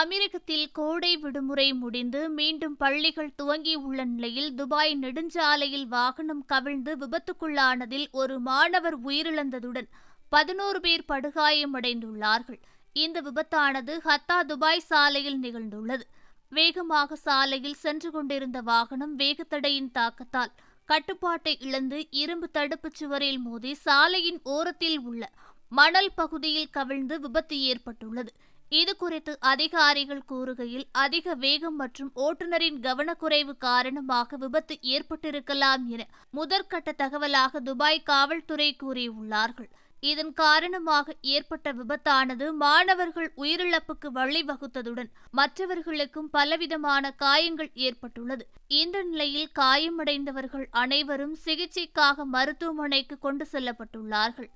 அமெரிக்கத்தில் கோடை விடுமுறை முடிந்து மீண்டும் பள்ளிகள் துவங்கியுள்ள நிலையில் துபாய் நெடுஞ்சாலையில் வாகனம் கவிழ்ந்து விபத்துக்குள்ளானதில் ஒரு மாணவர் உயிரிழந்ததுடன் பதினோரு பேர் படுகாயமடைந்துள்ளார்கள். இந்த விபத்தானது ஹத்தா துபாய் சாலையில் நிகழ்ந்துள்ளது. வேகமாக சாலையில் சென்று கொண்டிருந்த வாகனம் வேகத்தடையின் தாக்கத்தால் கட்டுப்பாட்டை இழந்து இரும்பு தடுப்புச் சுவரில் மோதி சாலையின் ஓரத்தில் உள்ள மணல் பகுதியில் கவிழ்ந்து விபத்து ஏற்பட்டுள்ளது. இது குறித்து அதிகாரிகள் கூறுகையில் அதிக வேகம் மற்றும் ஓட்டுநரின் கவனக்குறைவு காரணமாக விபத்து ஏற்பட்டிருக்கலாம் என முதற்கட்ட தகவலாக துபாய் காவல்துறை கூறியுள்ளார்கள். இதன் காரணமாக ஏற்பட்ட விபத்தானது மாணவர்கள் உயிரிழப்புக்கு வழிவகுத்ததுடன் மற்றவர்களுக்கும் பலவிதமான காயங்கள் ஏற்பட்டுள்ளது. இந்த நிலையில் காயமடைந்தவர்கள் அனைவரும் சிகிச்சைக்காக மருத்துவமனைக்கு கொண்டு செல்லப்பட்டுள்ளார்கள்.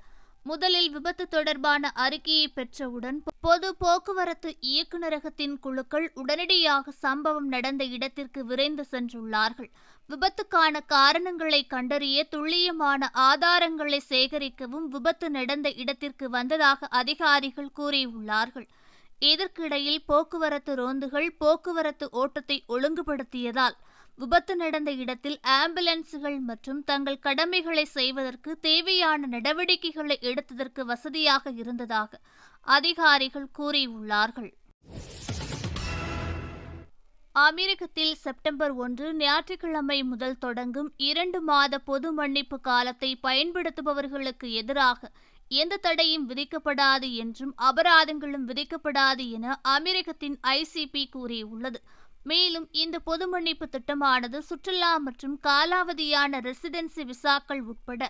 முதலில் விபத்து தொடர்பான அறிக்கையை பெற்றவுடன் பொது போக்குவரத்து இயக்குநரகத்தின் குழுக்கள் உடனடியாக சம்பவம் நடந்த இடத்திற்கு விரைந்து சென்றுள்ளார்கள். விபத்துக்கான காரணங்களை கண்டறிய துல்லியமான ஆதாரங்களை சேகரிக்கவும் விபத்து நடந்த இடத்திற்கு வந்ததாக அதிகாரிகள் கூறியுள்ளார்கள். இதற்கிடையில் போக்குவரத்து ரோந்துகள் போக்குவரத்து ஓட்டத்தை ஒழுங்குபடுத்தியதால் விபத்து நடந்த இடத்தில் ஆம்புலன்ஸுகள் மற்றும் தங்கள் கடமைகளை செய்வதற்கு தேவையான நடவடிக்கைகளை எடுத்ததற்கு வசதியாக இருந்ததாக அதிகாரிகள் கூறியுள்ளார்கள். அமெரிக்கத்தில் செப்டம்பர் ஒன்று ஞாயிற்றுக்கிழமை முதல் தொடங்கும் இரண்டு மாத பொது மன்னிப்பு காலத்தை பயன்படுத்துபவர்களுக்கு எதிராக எந்த தடையும் விதிக்கப்படாது என்றும் அபராதங்களும் விதிக்கப்படாது என அமெரிக்கத்தின் ஐசிபி கூறியுள்ளது. மேலும் இந்த பொது மன்னிப்பு திட்டமானது சுற்றுலா மற்றும் காலாவதியான ரெசிடென்சி விசாக்கள் உட்பட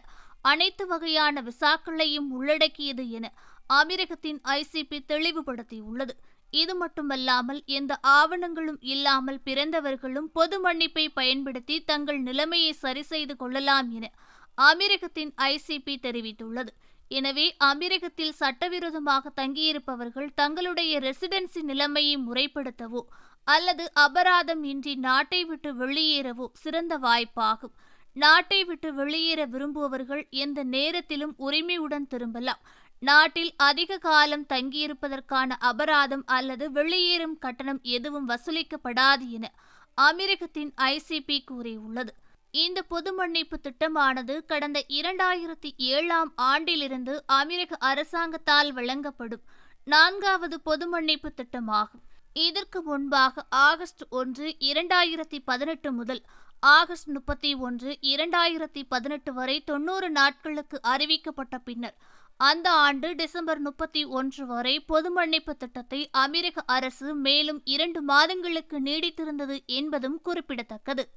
அனைத்து வகையான விசாக்களையும் உள்ளடக்கியது என அமெரிக்கத்தின் ஐசிபி தெளிவுபடுத்தியுள்ளது. இது மட்டுமல்லாமல் எந்த ஆவணங்களும் இல்லாமல் பிறந்தவர்களும் பொது மன்னிப்பை பயன்படுத்தி தங்கள் நிலைமையை சரி செய்து கொள்ளலாம் என அமெரிக்கத்தின் ஐசிபி தெரிவித்துள்ளது. எனவே அமெரிக்கத்தில் சட்டவிரோதமாக தங்கியிருப்பவர்கள் தங்களுடைய ரெசிடென்சி நிலைமையை முறைப்படுத்தவோ அல்லது அபராதம் இன்றி நாட்டை விட்டு வெளியேறவோ சிறந்த வாய்ப்பாகும். நாட்டை விட்டு வெளியேற விரும்புபவர்கள் எந்த நேரத்திலும் உரிமையுடன் திரும்பலாம். நாட்டில் அதிக காலம் தங்கியிருப்பதற்கான அபராதம் அல்லது வெளியேறும் கட்டணம் எதுவும் வசூலிக்கப்படாது என அமெரிக்கத்தின் ஐசிபி கூறியுள்ளது. இந்த பொது மன்னிப்பு திட்டமானது கடந்த இரண்டாயிரத்தி ஏழாம் ஆண்டிலிருந்து அமெரிக்க அரசாங்கத்தால் வழங்கப்படும் நான்காவது பொது மன்னிப்பு திட்டமாகும். இதற்கு முன்பாக ஆகஸ்ட் ஒன்று இரண்டாயிரத்தி பதினெட்டு முதல் ஆகஸ்ட் முப்பத்தி ஒன்று இரண்டாயிரத்தி பதினெட்டு வரை தொன்னூறு நாட்களுக்கு அறிவிக்கப்பட்ட பின்னர் அந்த ஆண்டு டிசம்பர் முப்பத்தி ஒன்று வரை பொது மன்னிப்பு திட்டத்தை அமெரிக்க அரசு மேலும் இரண்டு மாதங்களுக்கு நீடித்திருந்தது என்பதும் குறிப்பிடத்தக்கது.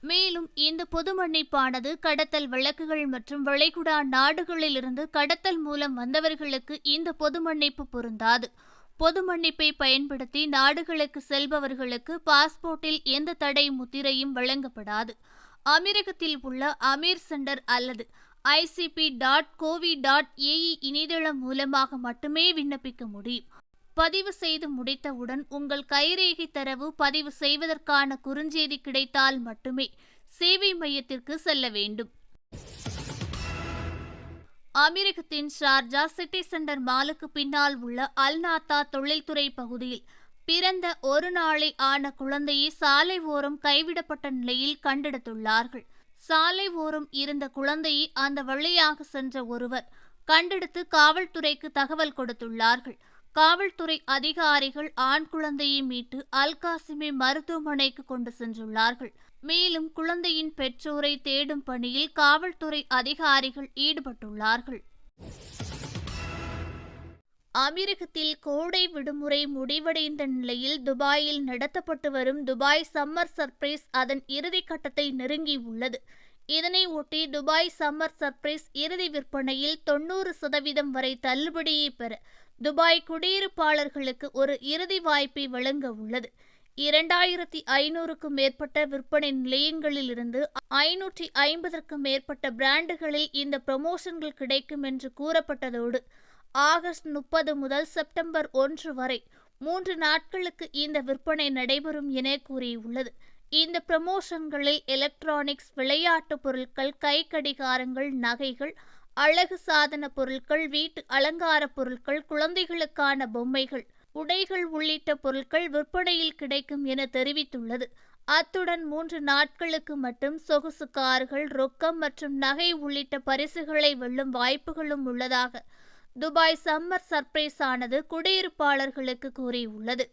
மேலும் இந்த பொது மன்னிப்பானது கடத்தல் வழக்குகள் மற்றும் வளைகுடா நாடுகளிலிருந்து கடத்தல் மூலம் வந்தவர்களுக்கு இந்த பொது மன்னிப்பு பொருந்தாது. பொது மன்னிப்பை பயன்படுத்தி நாடுகளுக்கு செல்பவர்களுக்கு பாஸ்போர்ட்டில் எந்த தடை முத்திரையும் வழங்கப்படாது. அமெரிக்கத்தில் உள்ள அமீர் சென்டர் அல்லது ICP dot gov dot AE இணையதளம் மூலமாக மட்டுமே விண்ணப்பிக்க முடியும். பதிவு செய்து முடித்தவுடன் உங்கள் கைரேகை தரவு பதிவு செய்வதற்கான குறுஞ்செய்தி கிடைத்தால் மட்டுமே சேவை மையத்திற்கு செல்ல வேண்டும். அமெரிக்கத்தின் ஷார்ஜா சிட்டி சென்டர் மாலுக்கு பின்னால் உள்ள அல்நாத்தா தொழில்துறை பகுதியில் பிறந்த ஒரு நாளை ஆன குழந்தையை சாலை ஓரம் கைவிடப்பட்ட நிலையில் கண்டெடுத்துள்ளார்கள். சாலை ஓரம் இருந்த குழந்தையை அந்த வழியாக சென்ற ஒருவர் கண்டெடுத்து காவல்துறைக்கு தகவல் கொடுத்துள்ளார்கள். காவல்துறை அதிகாரிகள் ஆண் குழந்தையை மீட்டு அல்காசிமே மருத்துவமனைக்கு கொண்டு சென்றுள்ளார்கள். மேலும் குழந்தையின் பெற்றோரை தேடும் பணியில் காவல்துறை அதிகாரிகள் ஈடுபட்டுள்ளார்கள். அமெரிக்கத்தில் கோடை விடுமுறை முடிவடைந்த நிலையில் துபாயில் நடத்தப்பட்டு வரும் துபாய் சம்மர் சர்ப்ரைஸ் அதன் இறுதிக்கட்டத்தை நெருங்கியுள்ளது. இதனை ஒட்டி துபாய் சம்மர் சர்ப்ரைஸ் இறுதி விற்பனையில் தொண்ணூறு சதவீதம் வரை தள்ளுபடியை பெற துபாய் குடியிருப்பாளர்களுக்கு ஒரு இறுதி வாய்ப்பை வழங்க உள்ளது. இரண்டாயிரத்தி ஐநூறுக்கும் மேற்பட்ட விற்பனை நிலையங்களிலிருந்து ஐநூற்றி ஐம்பதற்கும் மேற்பட்ட பிராண்டுகளில் இந்த ப்ரமோஷன்கள் கிடைக்கும் என்று கூறப்பட்டதோடு ஆகஸ்ட் முப்பது முதல் செப்டம்பர் ஒன்று வரை மூன்று நாட்களுக்கு இந்த விற்பனை நடைபெறும் என கூறியுள்ளது. இந்த ப்ரமோஷன்களில் எலக்ட்ரானிக்ஸ் விளையாட்டு பொருட்கள் கை கடிகாரங்கள் நகைகள் அழகு சாதன பொருட்கள் வீட்டு அலங்கார பொருட்கள் குழந்தைகளுக்கான பொம்மைகள் உடைகள் உள்ளிட்ட பொருட்கள் விற்பனையில் கிடைக்கும் என தெரிவித்துள்ளது. அத்துடன் மூன்று நாட்களுக்கு மட்டும் சொகுசு கார்கள் ரொக்கம் மற்றும் நகை உள்ளிட்ட பரிசுகளை வெல்லும் வாய்ப்புகளும் உள்ளதாக துபாய் சம்மர் சர்ப்ரைஸ் ஆனது குடியிருப்பாளர்களுக்கு கூறியுள்ளது.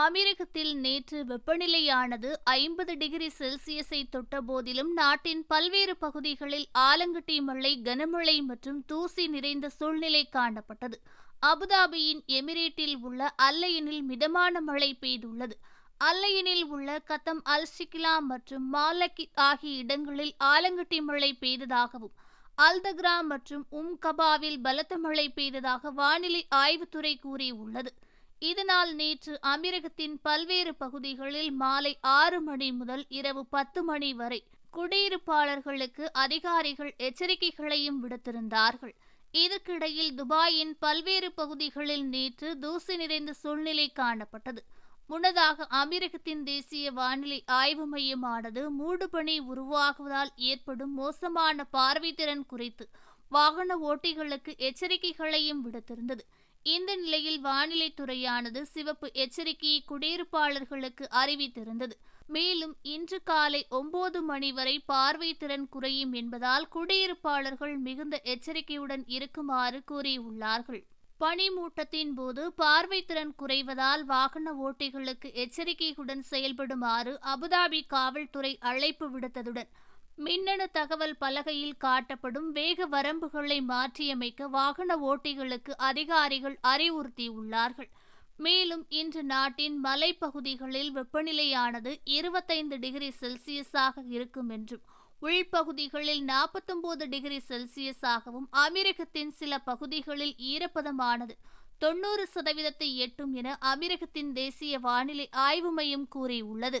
அமெரிக்கத்தில் நேற்று வெப்பநிலையானது ஐம்பது டிகிரி செல்சியஸை தொட்ட போதிலும் நாட்டின் பல்வேறு பகுதிகளில் ஆலங்கட்டி மழை கனமழை மற்றும் தூசி நிறைந்த சூழ்நிலை காணப்பட்டது. அபுதாபியின் எமிரேட்டில் உள்ள அல்லையனில் மிதமான மழை பெய்துள்ளது. அல்லையனில் உள்ள கத்தம் அல் சிக்லா மற்றும் மாலக்கி ஆகிய இடங்களில் ஆலங்கட்டி மழை பெய்ததாகவும் அல்தக்ரா மற்றும் உம் கபாவில் பலத்த மழை பெய்ததாக வானிலை ஆய்வுத்துறை கூறியுள்ளது. இதனால் நேற்று அமீரகத்தின் பல்வேறு பகுதிகளில் மாலை ஆறு மணி முதல் இரவு பத்து மணி வரை குடியிருப்பாளர்களுக்கு அதிகாரிகள் எச்சரிக்கைகளையும் விடுத்திருந்தார்கள். இதற்கிடையில் துபாயின் பல்வேறு பகுதிகளில் நேற்று தூசி நிறைந்த சூழ்நிலை காணப்பட்டது. முன்னதாக அமீரகத்தின் தேசிய வானிலை ஆய்வு மையமானது மூடுபனி உருவாகுவதால் ஏற்படும் மோசமான பார்வைத்திறன் குறித்து வாகன ஓட்டிகளுக்கு எச்சரிக்கைகளையும் விடுத்திருந்தது. இந்த நிலையில் வானிலை துறையானது சிவப்பு எச்சரிக்கையை குடியிருப்பாளர்களுக்கு அறிவித்திருந்தது. மேலும் இன்று காலை ஒன்பது மணி வரை பார்வை திறன் குறையும் என்பதால் குடியிருப்பாளர்கள் மிகுந்த எச்சரிக்கையுடன் இருக்குமாறு கூறியுள்ளார்கள். பனிமூட்டத்தின் போது பார்வை திறன் குறைவதால் வாகன ஓட்டிகளுக்கு எச்சரிக்கையுடன் செயல்படுமாறு அபுதாபி காவல்துறை அழைப்பு விடுத்ததுடன் மின்னணு தகவல் பலகையில் காட்டப்படும் வேக வரம்புகளை மாற்றியமைக்க வாகன ஓட்டிகளுக்கு அதிகாரிகள் அறிவுறுத்தியுள்ளார்கள். மேலும் இன்று நாட்டின் மலைப்பகுதிகளில் வெப்பநிலையானது இருபத்தைந்து டிகிரி செல்சியஸாக இருக்கும் என்றும் உள்பகுதிகளில் நாற்பத்தொன்பது டிகிரி செல்சியஸாகவும் அமெரிக்கத்தின் சில பகுதிகளில் ஈரப்பதமானது தொண்ணூறு சதவீதத்தை எட்டும் என அமெரிக்கத்தின் தேசிய வானிலை ஆய்வு மையம் கூறியுள்ளது.